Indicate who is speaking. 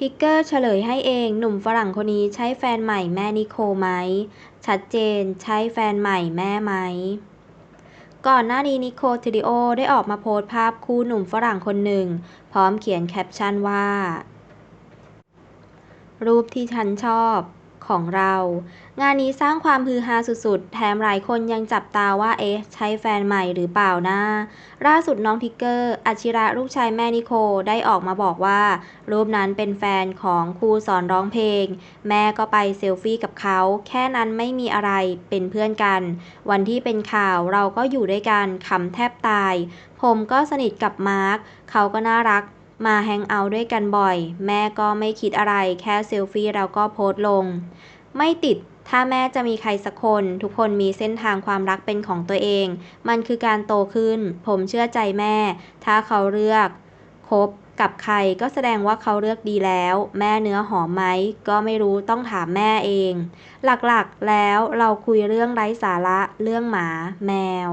Speaker 1: ทิกเกอร์เฉลยให้เองหนุ่มฝรั่งคนนี้ใช้แฟนใหม่แม่นิโคไหม ชัดเจนใช้แฟนใหม่แม่ไหม ก่อนหน้านี้นิโคทิริโอได้ออกมาโพสต์ภาพคู่หนุ่มฝรั่งคนหนึ่ง พร้อมเขียนแคปชั่นว่า รูปที่ฉันชอบ ของเรา งานนี้สร้างความฮือฮาสุดๆ แถมหลายคนยังจับตาว่าเอ๊ะ ใช่แฟนใหม่หรือเปล่านะล่าสุดน้องทิกเกอร์อชิระลูกชายแม่นิโคได้ออกมาบอกว่า รูปนั้นเป็นแฟนของครูสอนร้องเพลง แม่ก็ไปเซลฟี่กับเขา แค่นั้นไม่มีอะไรเป็นเพื่อนกัน วันที่เป็นข่าวเราก็อยู่ด้วยกันขำแทบตาย ผมก็สนิทกับมาร์คเขาก็น่ารัก มาแฮงเอาท์ด้วยกันบ่อย แม่ก็ไม่คิดอะไรแค่เซลฟี่เราก็โพสต์ลง ไม่ติดถ้าแม่จะมีใครสักคน ทุกคนมีเส้นทางความรักเป็นของตัวเอง มันคือการโตขึ้น ผมเชื่อใจแม่ ถ้าเขาเลือกคบกับใครก็แสดงว่าเขาเลือกดีแล้ว แม่เนื้อหอมไหมก็ไม่รู้ต้องถามแม่เอง หลักๆแล้วเราคุยเรื่องไร้สาระเรื่องหมา แมว